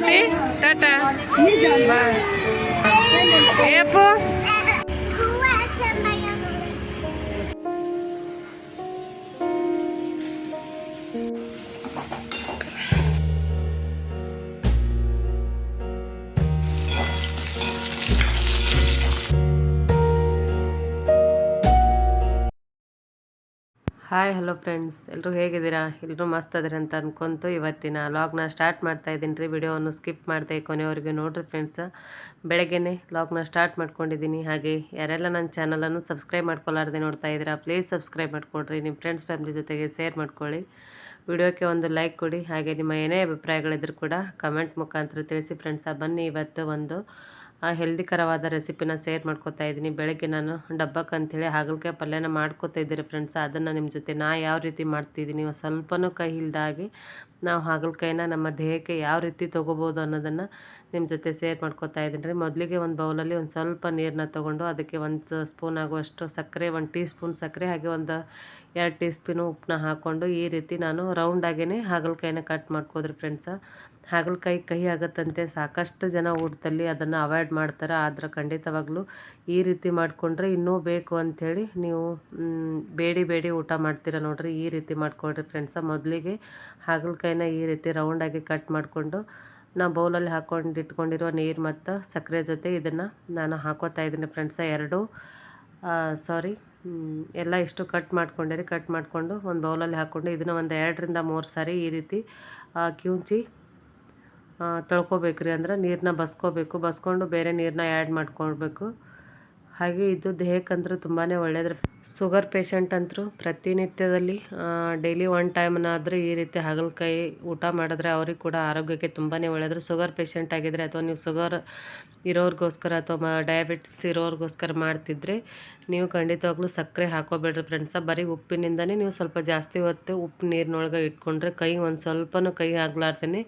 Moti, tata. Bye. Hi hello friends ಎಲ್ಲರೂ ಹೇಗಿದ್ದೀರಾ? ಎಲ್ಲರೂ ಮಸ್ತ್ ಅದ್ರಿ ಅಂತ ಅನ್ಕೊಂತು ಇವತ್ತಿನ ಲಾಗ್ನ ಸ್ಟಾರ್ಟ್ ಮಾಡ್ತಾ ಇದ್ದೀನಿ ರೀ. ವಿಡಿಯೋವನ್ನು ಸ್ಕಿಪ್ ಮಾಡಿದೆ ಕೊನೆಯವರಿಗೆ ನೋಡಿರಿ ಫ್ರೆಂಡ್ಸ್ ಬೆಳಗ್ಗೆನೆ ಲಾಗ್ನ ಸ್ಟಾರ್ಟ್ ಮಾಡ್ಕೊಂಡಿದ್ದೀನಿ. ಹಾಗೆ ಯಾರೆಲ್ಲ ನನ್ನ ಚಾನಲನ್ನು ಸಬ್ಸ್ಕ್ರೈಬ್ ಮಾಡ್ಕೊಳ್ಳಾರ್ದೆ ನೋಡ್ತಾ ಇದ್ದೀರಾ ಪ್ಲೀಸ್ ಸಬ್ಸ್ಕ್ರೈಬ್ ಮಾಡ್ಕೊಳ್ರಿ ನಿಮ್ಮ ಫ್ರೆಂಡ್ಸ್ ಫ್ಯಾಮಿಲಿ ಜೊತೆಗೆ ಶೇರ್ ಮಾಡ್ಕೊಳ್ಳಿ. ವಿಡಿಯೋಕ್ಕೆ ಒಂದು ಲೈಕ್ ಕೊಡಿ. ಹಾಗೆ ನಿಮ್ಮ ಏನೇ ಅಭಿಪ್ರಾಯಗಳಿದ್ರು ಕೂಡ ಕಮೆಂಟ್ ಮುಖಾಂತರ ತಿಳಿಸಿ ಫ್ರೆಂಡ್ಸ ಬನ್ನಿ ಇವತ್ತು ಒಂದು ಹೆಲ್ದಿಕರವಾದ ರೆಸಿಪಿನ ಶೇರ್ ಮಾಡ್ಕೊತಾ ಇದ್ದೀನಿ. ಬೆಳಗ್ಗೆ ನಾನು ಡಬ್ಬಕ್ಕೆ ಅಂಥೇಳಿ ಹಾಗಲಕಾಯಿ ಪಲ್ಯನ ಮಾಡ್ಕೊತಾ ಇದ್ದೀರಿ ಫ್ರೆಂಡ್ಸ್ ಅದನ್ನು ನಿಮ್ಮ ಜೊತೆ ನಾ ಯಾವ ರೀತಿ ಮಾಡ್ತಿದ್ದೀನಿ ಸ್ವಲ್ಪನೂ ಕೈ ಇಲ್ದಾಗೆ ನಾವು ಹಾಗಲಕಾಯಿನ ನಮ್ಮ ದೇಹಕ್ಕೆ ಯಾವ ರೀತಿ ತೊಗೋಬೋದು ಅನ್ನೋದನ್ನು ನಿಮ್ಮ ಜೊತೆ ಸೇರ್ ಮಾಡ್ಕೋತಾ ಇದ್ದೀನಿ ರೀ. ಮೊದಲಿಗೆ ಒಂದು ಬೌಲಲ್ಲಿ ಒಂದು ಸ್ವಲ್ಪ ನೀರನ್ನ ತೊಗೊಂಡು ಅದಕ್ಕೆ ಒಂದು ಸ್ಪೂನ್ ಆಗುವಷ್ಟು ಸಕ್ಕರೆ, ಒಂದು ಟೀ ಸ್ಪೂನ್ ಸಕ್ಕರೆ, ಹಾಗೆ ಒಂದು ಎರಡು ಟೀ ಸ್ಪೂನು ಉಪ್ಪನ್ನ ಹಾಕ್ಕೊಂಡು ಈ ರೀತಿ ನಾನು ರೌಂಡಾಗೇ ಹಾಗಲಕಾಯಿನ ಕಟ್ ಮಾಡ್ಕೋದ್ರಿ ಫ್ರೆಂಡ್ಸ ಹಾಗಲಕಾಯಿ ಕಹಿ ಆಗುತ್ತಂತೆ, ಸಾಕಷ್ಟು ಜನ ಊಟದಲ್ಲಿ ಅದನ್ನು ಅವಾಯ್ಡ್ ಮಾಡ್ತಾರೆ. ಆದ್ರೆ ಖಂಡಿತವಾಗ್ಲೂ ಈ ರೀತಿ ಮಾಡಿಕೊಂಡ್ರೆ ಇನ್ನೂ ಬೇಕು ಅಂಥೇಳಿ ನೀವು ಬೇಡಿ ಬೇಡಿ ಊಟ ಮಾಡ್ತೀರ ನೋಡಿರಿ, ಈ ರೀತಿ ಮಾಡ್ಕೊಳ್ರಿ ಫ್ರೆಂಡ್ಸ ಮೊದಲಿಗೆ ಹಾಗಲಕಾಯಿನ ಈ ರೀತಿ ರೌಂಡಾಗಿ ಕಟ್ ಮಾಡಿಕೊಂಡು ನಾ ಬೌಲಲ್ಲಿ ಹಾಕ್ಕೊಂಡು ಇಟ್ಕೊಂಡಿರೋ ನೀರು ಮತ್ತು ಸಕ್ಕರೆ ಜೊತೆ ಇದನ್ನು ನಾನು ಹಾಕೋತಾ ಇದ್ದೀನಿ ಫ್ರೆಂಡ್ಸ ಎರಡು ಸಾರಿ ಎಲ್ಲ ಇಷ್ಟು ಕಟ್ ಮಾಡ್ಕೊಂಡಿರಿ ಕಟ್ ಮಾಡಿಕೊಂಡು ಒಂದು ಬೌಲಲ್ಲಿ ಹಾಕ್ಕೊಂಡು ಇದನ್ನು ಒಂದು ಎರಡರಿಂದ ಮೂರು ಸಾರಿ ಈ ರೀತಿ ಕ್ಯೂಂಚಿ ತೊಳ್ಕೊಬೇಕ್ರಿ. ಅಂದ್ರೆ ನೀರನ್ನ ಬಸ್ಕೋಬೇಕು. ಬಸ್ಕೊಂಡು ಬೇರೆ ನೀರನ್ನ ಆ್ಯಡ್ ಮಾಡ್ಕೊಳ್ಬೇಕು. ಹಾಗೆ ಇದು ದೇಹಕ್ಕಂತೂ ತುಂಬಾ ಒಳ್ಳೆಯದ್ರ ಸುಗರ್ ಪೇಷಂಟ್ ಅಂತರೂ ಪ್ರತಿನಿತ್ಯದಲ್ಲಿ ಡೈಲಿ ಒನ್ ಟೈಮ್ನಾದರೂ ಈ ರೀತಿ ಹಾಗಲಕಾಯಿ ಊಟ ಮಾಡಿದ್ರೆ ಅವ್ರಿಗೆ ಕೂಡ ಆರೋಗ್ಯಕ್ಕೆ ತುಂಬಾ ಒಳ್ಳೆಯದು ಸುಗರ್ ಪೇಷಂಟ್ ಆಗಿದ್ರೆ ಅಥವಾ ನೀವು ಸುಗರ್ ಇರೋರಿಗೋಸ್ಕರ ಅಥವಾ ಡಯಾಬಿಟಿಸ್ ಇರೋರಿಗೋಸ್ಕರ ಮಾಡ್ತಿದ್ರೆ ನೀವು ಖಂಡಿತವಾಗ್ಲೂ ಸಕ್ಕರೆ ಹಾಕೋಬೇಡ್ರಿ ಫ್ರೆಂಡ್ಸ ಬರೀ ಉಪ್ಪಿನಿಂದನೇ ನೀವು ಸ್ವಲ್ಪ ಜಾಸ್ತಿ ಹೊತ್ತು ಉಪ್ಪು ನೀರಿನೊಳಗೆ ಇಟ್ಕೊಂಡ್ರೆ ಕೈ ಒಂದು ಸ್ವಲ್ಪನೂ ಕೈ ಆಗ್ಲಾರ್ದೇ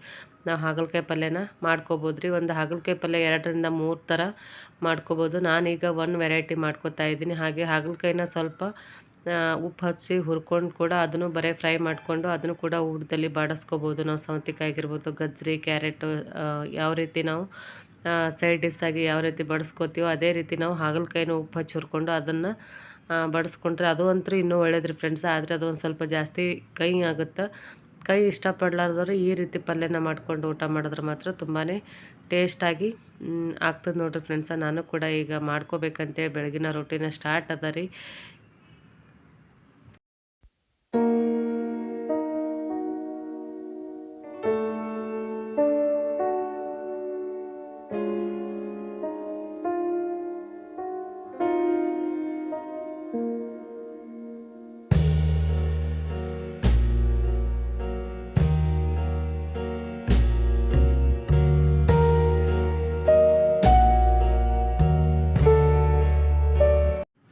ನಾವು ಹಾಗಲಕಾಯಿ ಪಲ್ಯನ ಮಾಡ್ಕೋಬೋದು ರೀ. ಒಂದು ಹಾಗಲಕಾಯಿ ಪಲ್ಯ ಎರಡರಿಂದ ಮೂರು ಥರ ಮಾಡ್ಕೋಬೋದು. ನಾನೀಗ ಒನ್ ವೆರೈಟಿ ಮಾಡ್ಕೋತಾ ಇದ್ದೀನಿ. ಹಾಗೆ ಹಾಗಲಕಾಯಿನ ಸ್ವಲ್ಪ ಉಪ್ಪು ಹಚ್ಚಿ ಹುರ್ಕೊಂಡು ಕೂಡ ಅದನ್ನು ಬರೀ ಫ್ರೈ ಮಾಡಿಕೊಂಡು ಅದನ್ನು ಕೂಡ ಊಟದಲ್ಲಿ ಬಾಡಿಸ್ಕೋಬೋದು. ನಾವು ಸೌತೆಕಾಯಿ ಆಗಿರ್ಬೋದು ಗಜ್ಜರಿ, ಕ್ಯಾರೆಟು ಯಾವ ರೀತಿ ನಾವು ಸೈಡ್ ಡಿಸ್ ಆಗಿ ಯಾವ ರೀತಿ ಬಡಿಸ್ಕೋತೀವೋ ಅದೇ ರೀತಿ ನಾವು ಹಾಗಲಕಾಯಿನ ಉಪ್ಪು ಹಚ್ಚಿ ಹುರ್ಕೊಂಡು ಅದನ್ನು ಬಡಿಸ್ಕೊಂಡ್ರೆ ಅದು ಅಂತೂ ಇನ್ನೂ ಒಳ್ಳೇದ್ರಿ ಫ್ರೆಂಡ್ಸ್. ಆದರೆ ಅದು ಸ್ವಲ್ಪ ಜಾಸ್ತಿ ಕೈ ಆಗುತ್ತೆ ಕೈ ಇಷ್ಟಪಡ್ಲಾರ್ದವ್ರು ಈ ರೀತಿ ಪಲ್ಯನ ಮಾಡ್ಕೊಂಡು ಊಟ ಮಾಡಿದ್ರೆ ಮಾತ್ರ ತುಂಬಾ ಟೇಸ್ಟಾಗಿ ಆಗ್ತದೆ ನೋಡಿರಿ ಫ್ರೆಂಡ್ಸ ನಾನು ಕೂಡ ಈಗ ಮಾಡ್ಕೋಬೇಕಂತೇಳಿ ಬೆಳಗಿನ ರೊಟ್ಟಿನ ಸ್ಟಾರ್ಟ್ ಅದ ರೀ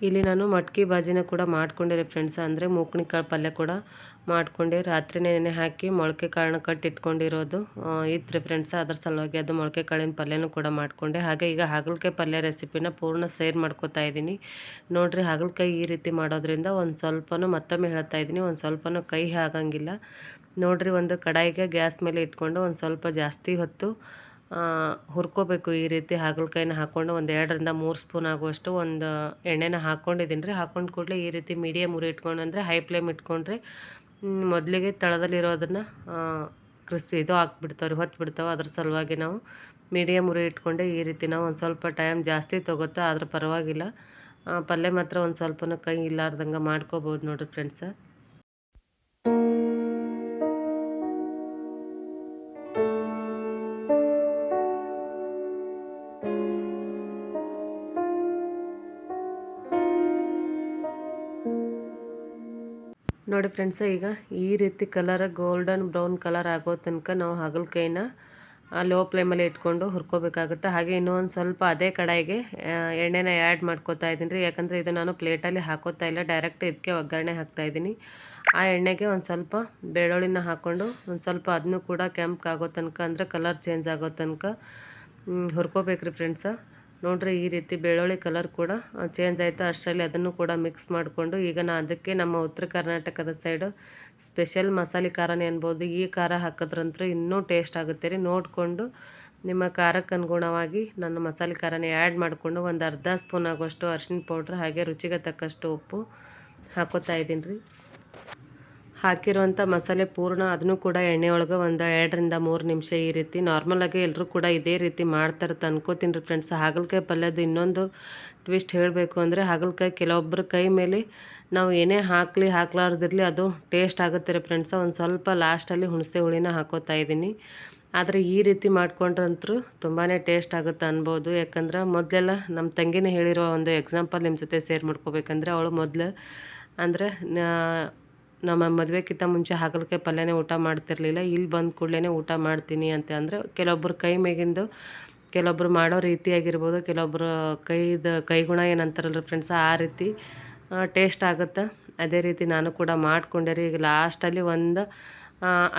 ಇಲ್ಲಿ ನಾನು ಮಟ್ಕಿ ಬಾಜಿನ ಕೂಡ ಮಾಡ್ಕೊಂಡಿರಿ ಫ್ರೆಂಡ್ಸ್ ಅಂದರೆ ಕಾಳು ಪಲ್ಯ ಕೂಡ ಮಾಡ್ಕೊಂಡೆ. ರಾತ್ರಿ ನೆನೆ ಹಾಕಿ ಮೊಳಕೆ ಕಾಳನ್ನ ಕಟ್ಟಿಟ್ಕೊಂಡಿರೋದು ಇತ್ತು ಫ್ರೆಂಡ್ಸ್ ಅದ್ರ ಸಲುವಾಗಿ ಅದು ಮೊಳಕೆ ಕಾಳಿನ ಪಲ್ಯನೂ ಕೂಡ ಮಾಡಿಕೊಂಡೆ. ಹಾಗೆ ಈಗ ಹಾಗಲಕಾಯಿ ಪಲ್ಯ ರೆಸಿಪಿನ ಪೂರ್ಣ ಸೇರ್ ಮಾಡ್ಕೋತಾ ಇದ್ದೀನಿ. ನೋಡಿರಿ ಹಾಗಲಕಾಯಿ ಈ ರೀತಿ ಮಾಡೋದ್ರಿಂದ ಒಂದು ಸ್ವಲ್ಪನೂ ಮತ್ತೊಮ್ಮೆ ಹೇಳ್ತಾ ಇದ್ದೀನಿ, ಒಂದು ಸ್ವಲ್ಪನೂ ಕೈ ಆಗಂಗಿಲ್ಲ ನೋಡಿರಿ ಒಂದು ಕಡಾಯಿಗೆ ಗ್ಯಾಸ್ ಮೇಲೆ ಇಟ್ಕೊಂಡು ಒಂದು ಸ್ವಲ್ಪ ಜಾಸ್ತಿ ಹೊತ್ತು ಹುರ್ಕೋಬೇಕು ಈ ರೀತಿ ಹಾಗಲಕಾಯಿನ ಹಾಕ್ಕೊಂಡು ಒಂದು ಎರಡರಿಂದ ಮೂರು ಸ್ಪೂನ್ ಆಗುವಷ್ಟು ಒಂದು ಎಣ್ಣೆನ ಹಾಕ್ಕೊಂಡಿದ್ದೀನಿ ರೀ. ಹಾಕ್ಕೊಂಡು ಕೂಡಲೇ ಈ ರೀತಿ ಮೀಡಿಯಮ್ ಉರಿ ಇಟ್ಕೊಂಡು ಅಂದರೆ ಹೈ ಫ್ಲೇಮ್ ಇಟ್ಕೊಂಡ್ರೆ ಮೊದಲಿಗೆ ತಳದಲ್ಲಿರೋದನ್ನು ಕ್ರಿಸ್ಪಿ ಇದು ಹಾಕ್ಬಿಡ್ತಾವ್ರಿ, ಹೊತ್ತು ಬಿಡ್ತಾವೆ ಅದ್ರ ಸಲುವಾಗಿ ನಾವು ಮೀಡಿಯಮ್ ಉರಿ ಇಟ್ಕೊಂಡೆ ಈ ರೀತಿ ನಾವು ಒಂದು ಸ್ವಲ್ಪ ಟೈಮ್ ಜಾಸ್ತಿ ತೊಗೋತಾ ಆದ್ರೆ ಪರವಾಗಿಲ್ಲ. ಪಲ್ಯ ಮಾತ್ರ ಒಂದು ಸ್ವಲ್ಪನೂ ಕೈ ಇಲ್ಲಾರ್ದಂಗೆ ಮಾಡ್ಕೋಬೋದು ನೋಡಿರಿ ಫ್ರೆಂಡ್ಸ ನೋಡಿ ಫ್ರೆಂಡ್ಸ ಈಗ ಈ ರೀತಿ ಕಲರ್ ಗೋಲ್ಡನ್ ಬ್ರೌನ್ ಕಲರ್ ಆಗೋ ತನಕ ನಾವು ಹಾಗಲಕಾಯಿನ ಲೋ ಫ್ಲೇಮಲ್ಲಿ ಇಟ್ಕೊಂಡು ಹುರ್ಕೋಬೇಕಾಗುತ್ತೆ. ಹಾಗೆ ಇನ್ನೂ ಒಂದು ಸ್ವಲ್ಪ ಅದೇ ಕಡಾಯಿಗೆ ಎಣ್ಣೆನ ಆ್ಯಡ್ ಮಾಡ್ಕೋತಾ ಇದ್ದೀನಿ ರೀ. ಯಾಕಂದರೆ ಇದು ನಾನು ಪ್ಲೇಟಲ್ಲಿ ಹಾಕೋತಾ ಇಲ್ಲ ಡೈರೆಕ್ಟ್ ಇದಕ್ಕೆ ಒಗ್ಗರಣೆ ಹಾಕ್ತಾ ಇದ್ದೀನಿ. ಆ ಎಣ್ಣೆಗೆ ಒಂದು ಸ್ವಲ್ಪ ಬೆಳ್ಳುಳ್ಳಿನ ಹಾಕ್ಕೊಂಡು ಒಂದು ಸ್ವಲ್ಪ ಅದನ್ನು ಕೂಡ ಕೆಂಪು ಆಗೋ ತನಕ, ಅಂದರೆ ಕಲರ್ ಚೇಂಜ್ ಆಗೋ ತನಕ ಹುರ್ಕೋಬೇಕ್ರಿ ಫ್ರೆಂಡ್ಸ ನೋಡ್ರಿ ಈ ರೀತಿ ಬೆಳ್ಳುಳ್ಳಿ ಕಲರ್ ಕೂಡ ಚೇಂಜ್ ಆಯಿತು. ಅಷ್ಟರಲ್ಲಿ ಅದನ್ನು ಕೂಡ ಮಿಕ್ಸ್ ಮಾಡಿಕೊಂಡು, ಈಗ ನಾ ಅದಕ್ಕೆ ನಮ್ಮ ಉತ್ತರ ಕರ್ನಾಟಕದ ಸೈಡು ಸ್ಪೆಷಲ್ ಮಸಾಲೆ ಖಾರನೇ ಅನ್ಬೋದು. ಈ ಖಾರ ಹಾಕಿದ್ರಂತೂ ಇನ್ನೂ ಟೇಸ್ಟ್ ಆಗುತ್ತೆ ರೀ. ನೋಡಿಕೊಂಡು ನಿಮ್ಮ ಖಾರಕ್ಕೆ ಅನುಗುಣವಾಗಿ ನಾನು ಮಸಾಲೆ ಖಾರನೇ ಆ್ಯಡ್ ಮಾಡಿಕೊಂಡು ಒಂದು ಅರ್ಧ ಸ್ಪೂನ್ ಆಗುವಷ್ಟು ಅರ್ಶಿನ ಪೌಡ್ರ್ ಹಾಗೆ ರುಚಿಗೆ ತಕ್ಕಷ್ಟು ಉಪ್ಪು ಹಾಕೋತಾ ಇದ್ದೀನಿ ರೀ. ಹಾಕಿರುವಂಥ ಮಸಾಲೆ ಪೂರ್ಣ ಅದನ್ನು ಕೂಡ ಎಣ್ಣೆ ಒಳಗೆ ಒಂದು ಎರಡರಿಂದ ಮೂರು ನಿಮಿಷ ಈ ರೀತಿ ನಾರ್ಮಲಾಗಿ ಎಲ್ಲರೂ ಕೂಡ ಇದೇ ರೀತಿ ಮಾಡ್ತಾರೆ ಅನ್ಕೋತೀನಿ ರೀ ಫ್ರೆಂಡ್ಸ್ ಹಾಗಲಕಾಯಿ ಪಲ್ಯದ ಇನ್ನೊಂದು ಟ್ವಿಸ್ಟ್ ಹೇಳಬೇಕು ಅಂದರೆ ಹಾಗಲಕಾಯಿ ಕೆಲವೊಬ್ಬರ ಕೈ ಮೇಲೆ ನಾವು ಏನೇ ಹಾಕಲಿ ಹಾಕ್ಲಾರ್ದಿರಲಿ ಅದು ಟೇಸ್ಟ್ ಆಗುತ್ತೆ ರೀ ಫ್ರೆಂಡ್ಸ್ ಒಂದು ಸ್ವಲ್ಪ ಲಾಸ್ಟಲ್ಲಿ ಹುಣಸೆ ಹುಳಿನ ಹಾಕೋತಾ ಇದ್ದೀನಿ. ಆದರೆ ಈ ರೀತಿ ಮಾಡ್ಕೊಂಡ್ರಂತೂ ತುಂಬಾ ಟೇಸ್ಟ್ ಆಗುತ್ತೆ ಅನ್ಬೋದು. ಯಾಕಂದ್ರೆ ಮೊದಲೆಲ್ಲ ನಮ್ಮ ತಂಗಿನೇ ಹೇಳಿರೋ ಒಂದು ಎಕ್ಸಾಂಪಲ್ ನಿಮ್ಮ ಜೊತೆ ಶೇರ್ ಮಾಡ್ಕೋಬೇಕಂದ್ರೆ, ಅವಳು ಮೊದಲು ಅಂದರೆ ನಮ್ಮ ಮದುವೆಕ್ಕಿಂತ ಮುಂಚೆ ಹಾಗಲಕಾಯಿ ಪಲ್ಯನೇ ಊಟ ಮಾಡ್ತಿರಲಿಲ್ಲ. ಇಲ್ಲಿ ಬಂದ ಕೂಡಲೇ ಊಟ ಮಾಡ್ತೀನಿ ಅಂತ ಅಂದರೆ ಕೆಲವೊಬ್ಬರು ಕೈ ಮೇಗಿಂದು ಕೆಲವೊಬ್ಬರು ಮಾಡೋ ರೀತಿ ಕೆಲವೊಬ್ಬರು ಕೈದು ಕೈಗುಣ ಏನಂತಾರಲ್ಲ ಫ್ರೆಂಡ್ಸ್ ಆ ರೀತಿ ಟೇಸ್ಟ್ ಆಗುತ್ತೆ. ಅದೇ ರೀತಿ ನಾನು ಕೂಡ ಮಾಡ್ಕೊಂಡೆ ರೀ. ಈಗ ಲಾಸ್ಟಲ್ಲಿ ಒಂದು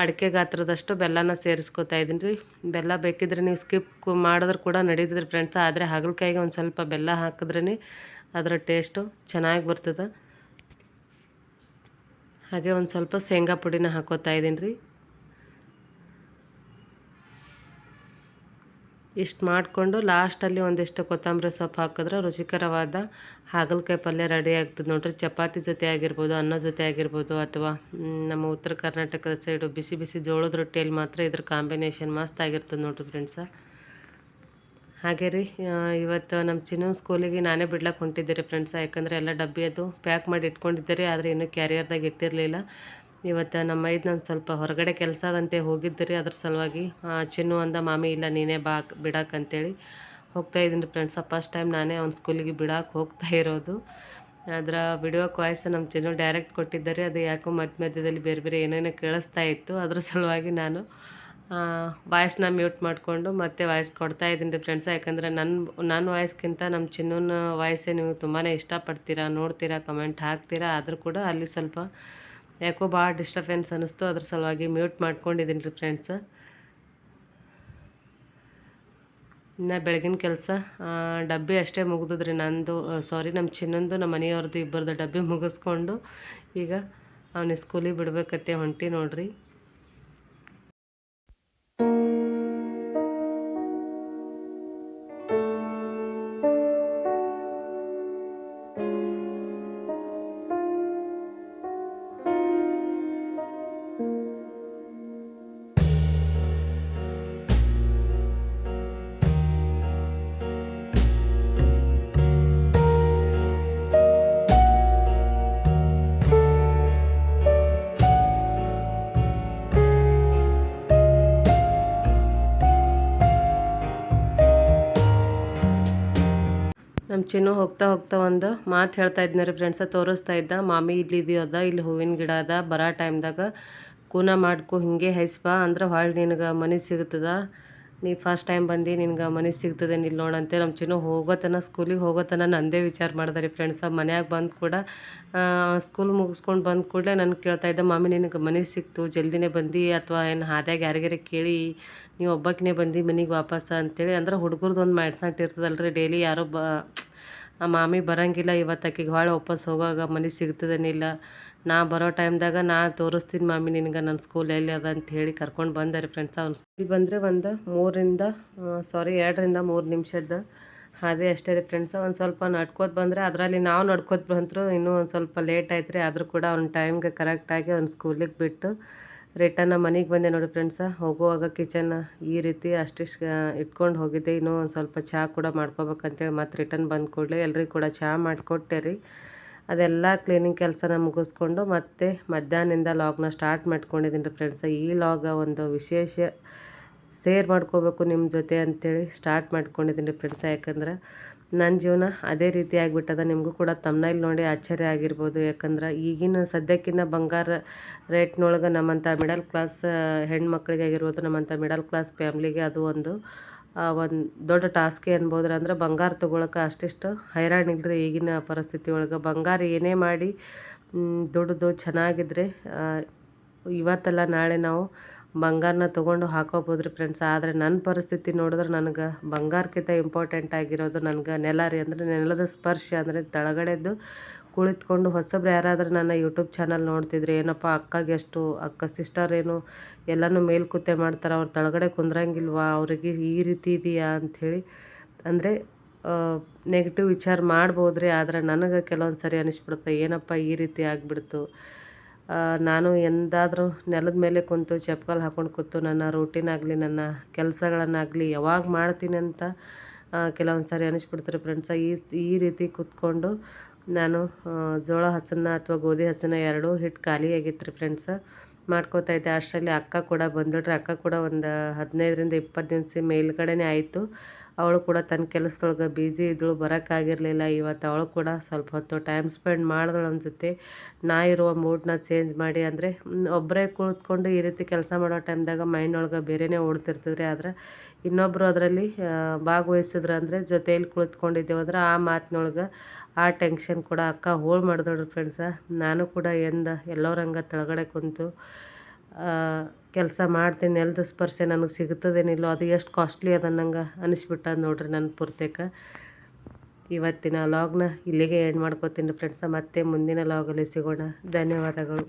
ಅಡಿಕೆ ಗಾತ್ರದಷ್ಟು ಬೆಲ್ಲನ ಸೇರಿಸ್ಕೊತಾ ಇದ್ದೀನಿ ರೀ. ಬೆಲ್ಲ ಬೇಕಿದ್ರೆ ನೀವು ಸ್ಕಿಪ್ ಮಾಡಿದ್ರೆ ಕೂಡ ನಡೀತದೆ ಫ್ರೆಂಡ್ಸ್ ಆದರೆ ಹಾಗಲಕಾಯಿಗೆ ಒಂದು ಸ್ವಲ್ಪ ಬೆಲ್ಲ ಹಾಕಿದ್ರೇ ಅದರ ಟೇಸ್ಟು ಚೆನ್ನಾಗಿ ಬರ್ತದೆ. ಹಾಗೆ ಒಂದು ಸ್ವಲ್ಪ ಶೇಂಗಾ ಪುಡಿನ ಹಾಕೋತಾ ಇದ್ದೀನಿ ರೀ. ಇಷ್ಟು ಮಾಡಿಕೊಂಡು ಲಾಸ್ಟಲ್ಲಿ ಒಂದಿಷ್ಟು ಕೊತ್ತಂಬರಿ ಸೊಪ್ಪು ಹಾಕಿದ್ರೆ ರುಚಿಕರವಾದ ಹಾಗಲಕಾಯಿ ಪಲ್ಯ ರೆಡಿ ಆಗ್ತದೆ. ನೋಡ್ರಿ, ಚಪಾತಿ ಜೊತೆ ಆಗಿರ್ಬೋದು, ಅನ್ನ ಜೊತೆ ಆಗಿರ್ಬೋದು ಅಥವಾ ನಮ್ಮ ಉತ್ತರ ಕರ್ನಾಟಕದ ಸೈಡು ಬಿಸಿ ಬಿಸಿ ಜೋಳದ ರೊಟ್ಟಿಯಲ್ಲಿ ಮಾತ್ರ ಇದ್ರ ಕಾಂಬಿನೇಷನ್ ಮಸ್ತ್ ಆಗಿರ್ತದೆ ನೋಡ್ರಿ ಫ್ರೆಂಡ್ಸ ಹಾಗೆ ರೀ ಇವತ್ತು ನಮ್ಮ ಚಿನ್ನು ಸ್ಕೂಲಿಗೆ ನಾನೇ ಬಿಡ್ಲಕ್ಕೆ ಹೊಂಟಿದ್ದೆ ರೀ ಫ್ರೆಂಡ್ಸ್ ಯಾಕಂದರೆ ಎಲ್ಲ ಡಬ್ಬಿ ಅದು ಪ್ಯಾಕ್ ಮಾಡಿ ಇಟ್ಕೊಂಡಿದ್ದೆ ರೀ, ಆದರೆ ಇನ್ನೂ ಕ್ಯಾರಿಯರ್ದಾಗ ಇಟ್ಟಿರಲಿಲ್ಲ. ಇವತ್ತು ನಮ್ಮ ಐದು ನಾನು ಸ್ವಲ್ಪ ಹೊರಗಡೆ ಕೆಲಸ ಅದಂತೆ ಹೋಗಿದ್ದೆ ರೀ, ಅದ್ರ ಸಲುವಾಗಿ ಚಿನ್ನು ಅಂದ, ಮಾಮಿ, ಇಲ್ಲ, ನೀನೇ ಬಾ ಬಿಡಕ್ಕೆ ಅಂತೇಳಿ ಹೋಗ್ತಾ ಇದ್ದೀನಿ ಫ್ರೆಂಡ್ಸ ಫಸ್ಟ್ ಟೈಮ್ ನಾನೇ ಅವ್ನ ಸ್ಕೂಲಿಗೆ ಬಿಡಕ್ಕೆ ಹೋಗ್ತಾ ಇರೋದು. ಅದರ ವಿಡಿಯೋ ವಾಯ್ಸ್ ನಮ್ಮ ಚಿನ್ನು ಡೈರೆಕ್ಟ್ ಕೊಟ್ಟಿದ್ದಾರೆ ಅದು ಯಾಕೋ ಮಧ್ಯ ಮಧ್ಯದಲ್ಲಿ ಬೇರೆ ಬೇರೆ ಏನೇನೋ ಕೇಳಿಸ್ತಾ ಇತ್ತು. ಅದ್ರ ಸಲುವಾಗಿ ನಾನು ವಾಯ್ಸ್ನ ಮ್ಯೂಟ್ ಮಾಡಿಕೊಂಡು ಮತ್ತೆ ವಾಯ್ಸ್ ಕೊಡ್ತಾ ಇದ್ದೀನಿ ರೀ ಫ್ರೆಂಡ್ಸ್ ಯಾಕಂದರೆ ನನ್ನ ನನ್ನ ವಾಯ್ಸ್ಗಿಂತ ನಮ್ಮ ಚಿನ್ನನ ವಾಯ್ಸೇ ನೀವು ತುಂಬಾ ಇಷ್ಟಪಡ್ತೀರಾ, ನೋಡ್ತೀರಾ ಕಮೆಂಟ್ ಹಾಕ್ತೀರಾ, ಆದರೂ ಕೂಡ ಅಲ್ಲಿ ಸ್ವಲ್ಪ ಯಾಕೋ ಭಾಳ ಡಿಸ್ಟರ್ಬೆನ್ಸ್ ಅನ್ನಿಸ್ತು. ಅದ್ರ ಸಲುವಾಗಿ ಮ್ಯೂಟ್ ಮಾಡ್ಕೊಂಡಿದ್ದೀನಿ ರೀ ಫ್ರೆಂಡ್ಸ್ ಇನ್ನು ಬೆಳಗಿನ ಕೆಲಸ ಡಬ್ಬಿ ಅಷ್ಟೇ ಮುಗಿದ್ರಿ ನಂದು. ಸಾರಿ ನಮ್ಮ ಚಿನ್ನಂದು ನಮ್ಮ ಮನೆಯವ್ರದ್ದು ಇಬ್ಬರದ್ದು ಡಬ್ಬಿ ಮುಗಿಸ್ಕೊಂಡು ಈಗ ಅವನ ಸ್ಕೂಲಿಗೆ ಬಿಡ್ಬೇಕತ್ತೆ ಹೊಂಟಿ ನೋಡ್ರಿ. ನಮ್ಮ ಚಿನ್ನು ಹೋಗ್ತಾ ಹೋಗ್ತಾ ಒಂದು ಮಾತು ಹೇಳ್ತಾ ಇದ್ನ ರೀ ಫ್ರೆಂಡ್ಸ ತೋರಿಸ್ತಾ ಇದ್ದ, ಮಾಮಿ ಇಲ್ಲಿ ಇದೆಯೋದ ಇಲ್ಲಿ ಹೂವಿನ ಗಿಡ ಅದ, ಬರೋ ಟೈಮ್ದಾಗ ಕೂನ ಮಾಡ್ಕೊ, ಹಿಂಗೆ ಬಾ ಅಂದ್ರೆ ಹೊಳ್ಳಿ ನಿನಗೆ ಮನೆ ಸಿಗ್ತದ, ನೀ ಫಸ್ಟ್ ಟೈಮ್ ಬಂದು, ನಿನ್ಗೆ ಮನೆ ಸಿಗ್ತದೆ ನೋಡಿ ನೋಡಂತೆ ನಮ್ಮ ಚಿನ್ನು ಹೋಗೋತನ ಸ್ಕೂಲಿಗೆ ಹೋಗೋತನ ನಂದೇ ವಿಚಾರ ಮಾಡಿದೆ ರೀ ಫ್ರೆಂಡ್ಸ ಮನ್ಯಾಗ ಬಂದು ಕೂಡ ಸ್ಕೂಲ್ ಮುಗಿಸ್ಕೊಂಡು ಬಂದ ಕೂಡಲೇ ನಾನು ಕೇಳ್ತಾ ಇದ್ದೆ, ಮಾಮಿ ನಿನಗೆ ಮನೆ ಸಿಕ್ತು ಜಲ್ದಿನೇ ಬಂದು, ಅಥವಾ ಏನು ಹಾದ್ಯಾಗ ಯಾರಿಗಾರ ಕೇಳಿ, ನೀವು ಒಬ್ಬಕ್ಕೇ ಬಂದು ಮನೆಗೆ ವಾಪಸ್ ಅಂತೇಳಿ, ಅಂದ್ರೆ ಹುಡುಗರದ್ದು ಒಂದು ಮಾಡ್ಸಂಟಿರ್ತದಲ್ಲ ರೀ ಡೈಲಿ ಯಾರೋ ಬ ಆ ಮಾಮಿ ಬರಂಗಿಲ್ಲ, ಇವತ್ತು ಆಕಿಗೆ ಭಾಳ ವಾಪಸ್ ಹೋಗಾಗ ಮನೆ ಸಿಗ್ತದೇನಿಲ್ಲ. ನಾ ಬರೋ ಟೈಮ್ದಾಗ ನಾ ತೋರಿಸ್ತೀನಿ ಮಾಮಿ ನಿನಗೆ ನನ್ನ ಸ್ಕೂಲ್ ಎಲ್ಲಿ ಅದ ಅಂತ ಹೇಳಿ ಕರ್ಕೊಂಡು ಬಂದೆ ರೀ ಫ್ರೆಂಡ್ಸ್ ಅವ್ನ ಸ್ಕೂಲ್ ಬಂದರೆ ಒಂದು ಮೂರಿಂದ ಸಾರಿ ಎರಡರಿಂದ ಮೂರು ನಿಮಿಷದ ಅದೇ ಅಷ್ಟೇ ರೀ ಫ್ರೆಂಡ್ಸ್ ಒಂದು ಸ್ವಲ್ಪ ನಡ್ಕೋತ ಬಂದರೆ ಅದರಲ್ಲಿ ನಾವು ನಡ್ಕೋತ ಬಂದರು ಇನ್ನೂ ಒಂದು ಸ್ವಲ್ಪ ಲೇಟ್ ಆಯ್ತು ರೀ ಆದರೂ ಕೂಡ ಅವ್ನ ಟೈಮ್ಗೆ ಕರೆಕ್ಟಾಗಿ ಅವ್ನ ಸ್ಕೂಲಿಗೆ ಬಿಟ್ಟು ರಿಟರ್ನ್ ಮನೆಗೆ ಬಂದೆ ನೋಡಿ ಫ್ರೆಂಡ್ಸ ಹೋಗುವಾಗ ಕಿಚನ್ ಈ ರೀತಿ ಅಷ್ಟಿಷ್ಟು ಇಟ್ಕೊಂಡು ಹೋಗಿದ್ದೆ. ಇನ್ನೂ ಒಂದು ಸ್ವಲ್ಪ ಚಹಾ ಕೂಡ ಮಾಡ್ಕೋಬೇಕಂತೇಳಿ ಮತ್ತೆ ರಿಟರ್ನ್ ಬಂದ ಕೂಡಲೇ ಎಲ್ರಿಗೂ ಕೂಡ ಚಹಾ ಮಾಡಿಕೊಟ್ಟೆ ರೀ. ಅದೆಲ್ಲ ಕ್ಲೀನಿಂಗ್ ಕೆಲಸನ ಮುಗಿಸ್ಕೊಂಡು ಮತ್ತೆ ಮಧ್ಯಾಹ್ನದಿಂದ ಲಾಗ್ನ ಸ್ಟಾರ್ಟ್ ಮಾಡ್ಕೊಂಡಿದ್ದೀನಿ ರೀ ಫ್ರೆಂಡ್ಸ ಈ ಲಾಗ ಒಂದು ವಿಶೇಷ ಸೇರ್ ಮಾಡ್ಕೋಬೇಕು ನಿಮ್ಮ ಜೊತೆ ಅಂಥೇಳಿ ಸ್ಟಾರ್ಟ್ ಮಾಡ್ಕೊಂಡಿದ್ದೀನಿ ರೀ ಫ್ರೆಂಡ್ಸ ಯಾಕಂದ್ರೆ ನನ್ನ ಜೀವನ ಅದೇ ರೀತಿ ಆಗಿಬಿಟ್ಟದ. ನಿಮಗೂ ಕೂಡ ತಮ್ಮನೇಲಿ ನೋಡಿ ಆಶ್ಚರ್ಯ ಆಗಿರ್ಬೋದು. ಯಾಕಂದ್ರೆ ಈಗಿನ ಸದ್ಯಕ್ಕಿನ್ನ ಬಂಗಾರ ರೇಟ್ನೊಳಗೆ ನಮ್ಮಂಥ ಮಿಡಲ್ ಕ್ಲಾಸ್ ಹೆಣ್ಮಕ್ಳಿಗೆ ಆಗಿರ್ಬೋದು, ನಮ್ಮಂಥ ಮಿಡಲ್ ಕ್ಲಾಸ್ ಫ್ಯಾಮ್ಲಿಗೆ ಅದು ಒಂದು ಒಂದು ದೊಡ್ಡ ಟಾಸ್ಕೇ ಅನ್ಬೋದ್ರಿ ಅಂದ್ರೆ ಬಂಗಾರ ತೊಗೊಳಕ್ಕೆ ಅಷ್ಟಿಷ್ಟು ಹೈರಾಣಿಲ್ರಿ ಈಗಿನ ಪರಿಸ್ಥಿತಿ ಒಳಗೆ. ಬಂಗಾರ ಏನೇ ಮಾಡಿ ದುಡ್ದು ಚೆನ್ನಾಗಿದ್ರೆ ಇವತ್ತಲ್ಲ ನಾಳೆ ನಾವು ಬಂಗಾರನ ತೊಗೊಂಡು ಹಾಕೋಬೋದು ರೀ ಫ್ರೆಂಡ್ಸ್ ಆದರೆ ನನ್ನ ಪರಿಸ್ಥಿತಿ ನೋಡಿದ್ರೆ ನನಗೆ ಬಂಗಾರಕ್ಕಿಂತ ಇಂಪಾರ್ಟೆಂಟ್ ಆಗಿರೋದು ನನಗೆ ನೆಲ ರೀ. ಅಂದರೆ ನೆಲದ ಸ್ಪರ್ಶ ಅಂದರೆ ತಳಗಡೆದ್ದು ಕುಳಿತುಕೊಂಡು ಹೊಸಬ್ರು ಯಾರಾದರೂ ನನ್ನ ಯೂಟ್ಯೂಬ್ ಚಾನಲ್ ನೋಡ್ತಿದ್ರೆ ಏನಪ್ಪ ಅಕ್ಕಗೆ ಎಷ್ಟು, ಅಕ್ಕ ಸಿಸ್ಟರ್ ಏನು, ಎಲ್ಲನೂ ಮೇಲ್ಕುತ್ತೆ ಕೂತೆ ಮಾಡ್ತಾರೆ, ಅವ್ರು ತಳಗಡೆ ಕುಂದ್ರಂಗಿಲ್ವಾ, ಅವರಿಗೆ ಈ ರೀತಿ ಇದೆಯಾ ಅಂಥೇಳಿ ಅಂದರೆ ನೆಗೆಟಿವ್ ವಿಚಾರ ಮಾಡ್ಬೋದ್ರಿ, ಆದರೆ ನನಗೆ ಕೆಲವೊಂದು ಸರಿ ಅನಿಸ್ಬಿಡುತ್ತೆ, ಏನಪ್ಪ ಈ ರೀತಿ ಆಗಿಬಿಡ್ತು. ನಾನು ಎಂದಾದರೂ ನೆಲದ ಮೇಲೆ ಕುಂತು ಚಪ್ಪಲಿ ಹಾಕ್ಕೊಂಡು ಕೂತು ನನ್ನ ರೂಟೀನ್ ಆಗಲಿ, ನನ್ನ ಕೆಲಸಗಳನ್ನಾಗಲಿ ಯಾವಾಗ ಮಾಡ್ತೀನಿ ಅಂತ ಕೆಲವೊಂದು ಸಾರಿ ಅನಿಸ್ಬಿಡ್ತಾರೆ ಫ್ರೆಂಡ್ಸ ಈ ಈ ರೀತಿ ಕೂತ್ಕೊಂಡು ನಾನು ಜೋಳ ಹಸನ್ನ ಅಥವಾ ಗೋಧಿ ಹಸನ್ನ ಎರಡೂ ಹಿಟ್ಟು ಖಾಲಿಯಾಗಿತ್ತು ರೀ ಫ್ರೆಂಡ್ಸ ಮಾಡ್ಕೋತಾ ಇದ್ದೆ. ಅಷ್ಟರಲ್ಲಿ ಅಕ್ಕ ಕೂಡ ಬಂದುಬಿಟ್ರೆ. ಅಕ್ಕ ಕೂಡ ಒಂದು ಹದಿನೈದರಿಂದ ಇಪ್ಪತ್ತು ದಿವಸ ಮೇಲ್ಗಡೆನೇ ಆಯಿತು. ಅವಳು ಕೂಡ ತನ್ನ ಕೆಲಸದೊಳಗೆ ಬ್ಯುಸಿ ಇದ್ದಳು, ಬರೋಕ್ಕಾಗಿರಲಿಲ್ಲ. ಇವತ್ತು ಅವಳು ಕೂಡ ಸ್ವಲ್ಪ ಹೊತ್ತು ಟೈಮ್ ಸ್ಪೆಂಡ್ ಮಾಡಿದಳು ಅನಿಸುತ್ತೆ. ನಾ ಇರುವ ಮೂಡ್ನ ಚೇಂಜ್ ಮಾಡಿ ಅಂದರೆ ಒಬ್ಬರೇ ಕುಳಿತ್ಕೊಂಡು ಈ ರೀತಿ ಕೆಲಸ ಮಾಡೋ ಟೈಮ್ದಾಗ ಮೈಂಡ್ ಒಳಗೆ ಬೇರೆಯೇ ಓಡ್ತಿರ್ತದೆ ಆದರೆ ಇನ್ನೊಬ್ಬರು ಅದರಲ್ಲಿ ಭಾಗವಹಿಸಿದ್ರು ಅಂದರೆ ಜೊತೆಯಲ್ಲಿ ಕುಳಿತ್ಕೊಂಡಿದ್ದೇವೆ ಅಂದ್ರೆ ಆ ಮಾತಿನೊಳಗೆ ಆ ಟೆನ್ಷನ್ ಕೂಡ ಅಕ್ಕ ಹೋಳು ಮಾಡಿದಳು ಫ್ರೆಂಡ್ಸ ನಾನು ಕೂಡ ಎಂದ ಎಲ್ಲೋರಂಗ ಕೆಳಗಡೆ ಕುಂತು ಕೆಲಸ ಮಾಡ್ತೀನಿ, ನೆಲದ ಸ್ಪರ್ಶ ನನಗೆ ಸಿಗುತ್ತದೇನಿಲ್ಲೋ ಅದು ಎಷ್ಟು ಕಾಸ್ಟ್ಲಿ ಅದ ನಂಗೆ ಅನಿಸ್ಬಿಟ್ಟದ ನೋಡ್ರಿ ನನ್ನ ಪೂರ್ತೇಕ. ಇವತ್ತಿನ ಲಾಗ್ನ ಇಲ್ಲಿಗೆ ಎಂಡ್ ಮಾಡ್ಕೋತೀನಿ ಫ್ರೆಂಡ್ಸ ಮತ್ತೆ ಮುಂದಿನ ಲಾಗಲ್ಲಿ ಸಿಗೋಣ. ಧನ್ಯವಾದಗಳು.